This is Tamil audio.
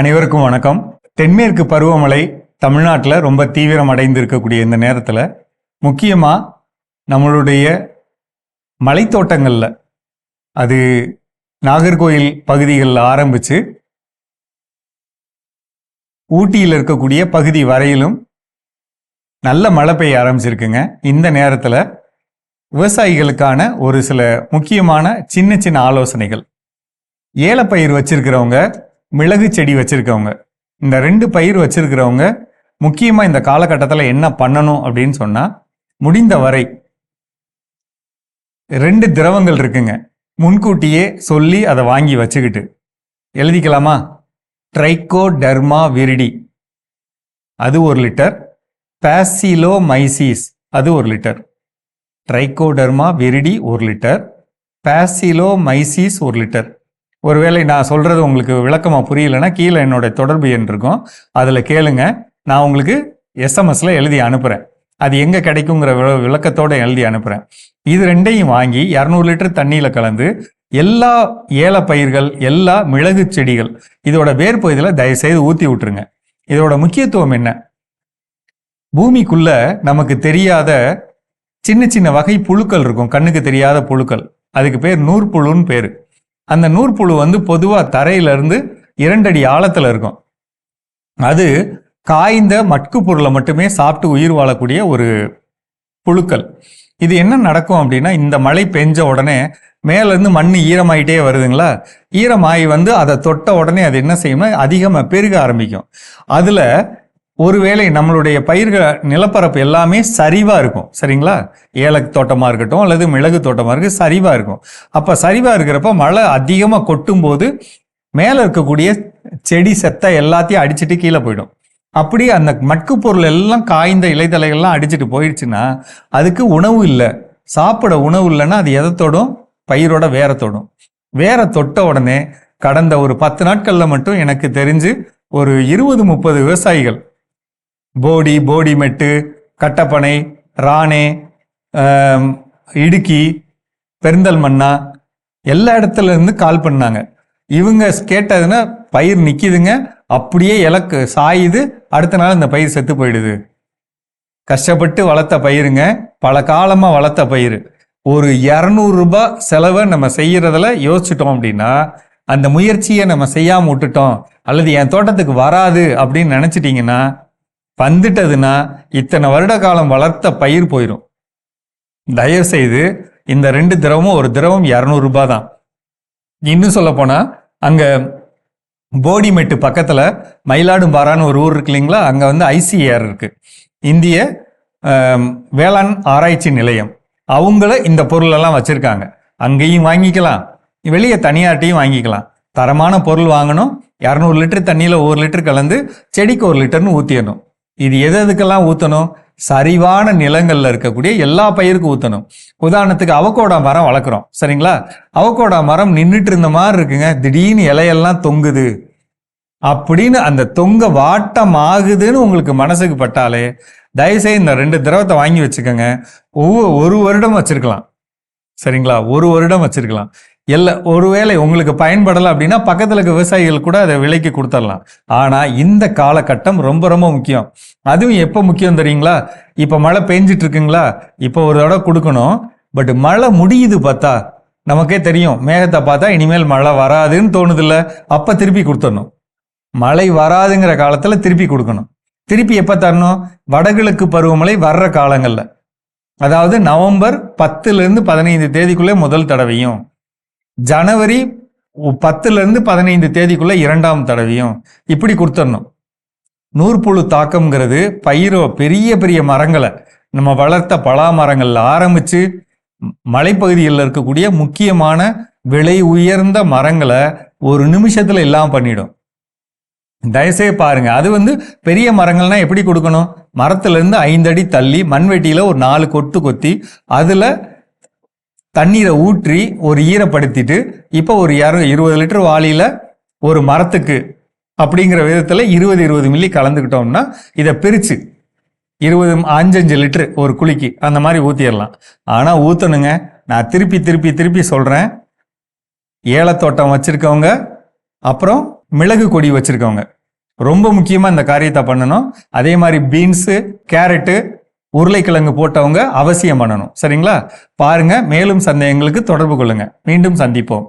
அனைவருக்கும் வணக்கம். தென்மேற்கு பருவமழை தமிழ்நாட்டில் ரொம்ப தீவிரம் அடைந்து இருக்கக்கூடிய இந்த நேரத்தில் முக்கியமாக நம்மளுடைய மலைத்தோட்டங்களில் அது நாகர்கோயில் பகுதிகளில் ஆரம்பித்து ஊட்டியில் இருக்கக்கூடிய பகுதி வரையிலும் நல்ல மழை பெய்ய ஆரம்பிச்சிருக்குங்க. இந்த நேரத்தில் விவசாயிகளுக்கான ஒரு சில முக்கியமான சின்ன சின்ன ஆலோசனைகள். ஏலப்பயிர் வச்சிருக்கிறவங்க மிளகு செடி வச்சிருக்கவங்க. இந்த ரெண்டு பயிர் வச்சிருக்கிறவங்க முக்கியமாக இந்த காலகட்டத்தில் என்ன பண்ணணும் அப்படின்னு சொன்னால் முடிந்த வரை ரெண்டு திரவங்கள் இருக்குங்க. முன்கூட்டியே சொல்லி அதை வாங்கி வச்சுக்கிட்டு. எழுதிக்கலாமா? Trichoderma viride. அது ஒரு லிட்டர். பேசிலோ மைசிஸ் அது ஒரு லிட்டர். ட்ரைகோடெர்மா விரிடி ஒரு லிட்டர். பேசிலோ மைசிஸ் ஒரு லிட்டர். ஒருவேளை நான் சொல்கிறது உங்களுக்கு விளக்கமாக புரியலைன்னா கீழே என்னோட தொடர்பு எண் இருக்கும். அதில் கேளுங்க. நான் உங்களுக்கு எஸ்எம்எஸில் எழுதி அனுப்புகிறேன் அது எங்கே கிடைக்குங்கிற விள- விளக்கத்தோட எழுதி அனுப்புகிறேன் இது ரெண்டையும் வாங்கி இரநூறு லிட்டர் தண்ணியில் கலந்து எல்லா ஏல பயிர்கள் எல்லா மிளகு செடிகள் இதோட வேர் பகுதியில் தயவுசெய்து ஊற்றி விட்டுருங்க. இதோட முக்கியத்துவம் என்ன? பூமிக்குள்ள நமக்கு தெரியாத சின்ன சின்ன வகை புழுக்கள் இருக்கும். கண்ணுக்கு தெரியாத புழுக்கள். அதுக்கு பேர் நூற்புழுன்னு பேர். அந்த நூற்புழு வந்து பொதுவாக தரையிலிருந்து இரண்டடி ஆழத்தில் இருக்கும். அது காய்ந்த மட்கு பொருளை மட்டுமே சாப்பிட்டு உயிர் வாழக்கூடிய ஒரு புழுக்கள். இது என்ன நடக்கும் அப்படின்னா இந்த மழை பெஞ்ச உடனே மேலேருந்து மண் ஈரமாயிட்டே வருதுங்களா? ஈரமாயி வந்து அதை தொட்ட உடனே அது என்ன செய்யும்னா அதிகமாக பெருக ஆரம்பிக்கும். அதில் ஒருவேளை நம்மளுடைய பயிர்கள் நிலப்பரப்பு எல்லாமே சரிவாக இருக்கும். சரிங்களா? ஏலக் தோட்டமாக இருக்கட்டும் அல்லது மிளகு தோட்டமாக இருக்கு சரிவாக இருக்கும். அப்போ சரிவாக இருக்கிறப்ப மழை அதிகமாக கொட்டும் போது மேலே இருக்கக்கூடிய செடி செத்த எல்லாத்தையும் அடிச்சிட்டு கீழே போயிடும். அப்படி அந்த மட்கு பொருள் எல்லாம் காய்ந்த இலைத்தலைகள்லாம் அடிச்சுட்டு போயிடுச்சுன்னா அதுக்கு உணவு இல்லை. சாப்பிட உணவு இல்லைன்னா அது எதை தொடும்? பயிரோட வேற தொடும். வேற தொட்ட உடனே கடந்த ஒரு பத்து நாட்களில் மட்டும் எனக்கு தெரிஞ்சு ஒரு இருபது முப்பது விவசாயிகள் போடி போடிமெட்டு கட்டப்பனை ராணே இடுக்கி இடுக்கி பெருந்தல்மண்ணா எல்லா இடத்துல இருந்து கால் பண்ணாங்க. இவங்க கேட்டதுன்னா பயிர் நிற்கிதுங்க அப்படியே இலக்கு சாயுது. அடுத்த நாள் இந்த பயிர் செத்து போயிடுது. கஷ்டப்பட்டு வளர்த்த பயிருங்க. பல காலமாக வளர்த்த பயிர். ஒரு இரநூறுபா செலவை நம்ம செய்கிறதில் யோசிச்சிட்டோம் அப்படின்னா அந்த முயற்சியை நம்ம செய்யாமல் விட்டுட்டோம். அல்லது என் தோட்டத்துக்கு வராது அப்படின்னு நினச்சிட்டிங்கன்னா வந்துட்டதுன்னா இத்தனை வருட காலம் வளர்த்த பயிர் போயிடும் தயவு செய்து இந்த ரெண்டு திரவமும் ஒரு திரவம் இரநூறுபா தான். இன்னும் சொல்ல அங்கே அங்க போடிமெட்டு பக்கத்துல மயிலாடும்பாறான்னு ஒரு ஊர் இருக்கு இல்லைங்களா? அங்கே வந்து ஐசிஏஆர் இருக்குது இந்திய வேளாண் ஆராய்ச்சி நிலையம். அவங்கள இந்த பொருளெல்லாம் வச்சுருக்காங்க. அங்கேயும் வாங்கிக்கலாம். வெளியே தனியார்ட்டையும் வாங்கிக்கலாம். தரமான பொருள் வாங்கணும். இரநூறு லிட்டர் தண்ணியில் ஒரு லிட்டர் கலந்து செடிக்கு ஒரு லிட்டர்னு ஊற்றிடணும் இது எது எதுக்கெல்லாம் ஊற்றணும் சரிவான நிலங்களில் இருக்கக்கூடிய எல்லா பயிருக்கும் ஊற்றணும் உதாரணத்துக்கு அவக்கோடா மரம் வளர்க்குறோம். சரிங்களா? அவக்கோடா மரம் நின்றுட்டு இருந்த மாதிரி இருக்குங்க. திடீர்னு இலையெல்லாம் தொங்குது. அப்படின்னு அந்த தொங்க வாட்டம் ஆகுதுன்னு உங்களுக்கு மனசுக்கு பட்டாலே தயவுசெய்து இந்த ரெண்டு திரவத்தை வாங்கி வச்சுக்கோங்க. ஒவ்வொரு ஒரு வருடம் வச்சிருக்கலாம். சரிங்களா? ஒரு வருடம் வச்சிருக்கலாம். இல்லை ஒருவேளை உங்களுக்கு பயன்படலை அப்படின்னா பக்கத்தில் இருக்க விவசாயிகள் கூட அதை விலைக்கு கொடுத்துடலாம். ஆனால் இந்த காலகட்டம் ரொம்ப ரொம்ப முக்கியம். அதுவும் எப்போ முக்கியம் தெரியுங்களா? இப்போ மழை பெஞ்சிட்டு இருக்குங்களா? இப்போ ஒரு தடவை கொடுக்கணும். பட் மழை முடியுது பார்த்தா நமக்கே தெரியும். மேகத்தை பார்த்தா இனிமேல் மழை வராதுன்னு தோணுதில்ல. அப்போ திருப்பி கொடுத்துடணும். மழை வராதுங்கிற காலத்தில் திருப்பி கொடுக்கணும். திருப்பி எப்போ தரணும்? வடகிழக்கு பருவமழை வர்ற காலங்களில். அதாவது நவம்பர் பத்துலேருந்து பதினைந்து தேதிக்குள்ளே முதல் தடவையும். ஜனவரி பத்துலேருந்து பதினைந்து தேதிக்குள்ளே இரண்டாம் தடவையும் இப்படி கொடுத்துடணும். நூற்புழு தாக்கம்ங்கிறது பயிரோ பெரிய பெரிய மரங்களை நம்ம வளர்த்த பலா மரங்கள்ல ஆரம்பித்து மலைப்பகுதியில் மலைப்பகுதிகளில் இருக்கக்கூடிய முக்கியமான விலை உயர்ந்த மரங்களை ஒரு நிமிஷத்தில் இல்லாமல் பண்ணிடும். தயவுசெய்து பாருங்க அது வந்து பெரிய மரங்கள்னா எப்படி கொடுக்கணும்? மரத்துலேருந்து ஐந்தடி ஐந்து அடி தள்ளி மண்வெட்டியில் ஒரு நாலு கொத்து கொத்தி அதில் தண்ணீரை ஊற்றி ஒரு ஈரப்படுத்திட்டு இப்போ ஒரு இர இருபது லிட்டர் வாளியில் ஒரு மரத்துக்கு அப்படிங்கிற விதத்தில் இருபது இருபது மில்லி கலந்துக்கிட்டோம்னா இதை பிரித்து இருபது அஞ்சஞ்சு லிட்டரு ஒரு குழிக்கு அந்த மாதிரி ஊற்றிடலாம் ஆனால் ஊற்றணுங்க நான் திருப்பி திருப்பி திருப்பி சொல்கிறேன் ஏலத்தோட்டம் வச்சுருக்கவங்க அப்புறம் மிளகு கொடி வச்சுருக்கவங்க. ரொம்ப முக்கியமாக இந்த காரியத்தை பண்ணணும். அதே மாதிரி பீன்ஸு கேரட்டு உருளைக்கிழங்கு போட்டவங்க அவசியம் பண்ணணும். சரிங்களா? பாருங்க மேலும் சந்தேகங்களுக்கு தொடர்பு கொள்ளுங்க. மீண்டும் சந்திப்போம்.